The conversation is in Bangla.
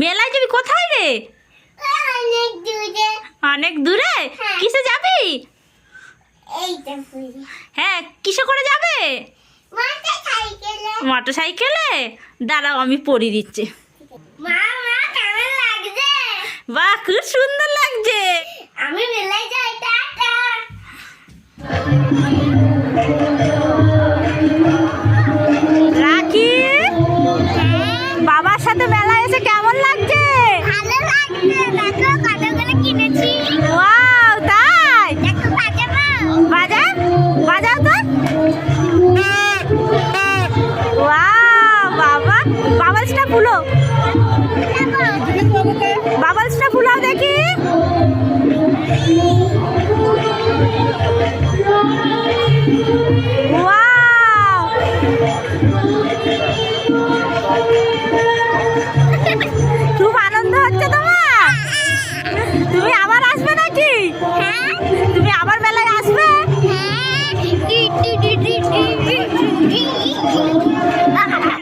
মেলায় যাবি কোথায় রে? অনেক দূরে। অনেক দূরে? হ্যাঁ। কিসে যাবি? হ্যাঁ কিসে করে যাবে? মোটর সাইকেলে দাঁড়াও আমি পরিয়ে দিচ্ছি। বাহ খুব সুন্দর লাগছে। আমি মেলাই যাই টাটা। বাবার সাথে মেলায় এসে কেমন লাগছে? ভালো লাগছে। দেখো কতগুলো কিনেছি। ওয়াও তাই? দেখো বাজাবো। বাজা বাজাও তো। ওয়াও বাবা বাবলসটা ফুলো। বাবলসটা ফুলাও দেখি। 你呀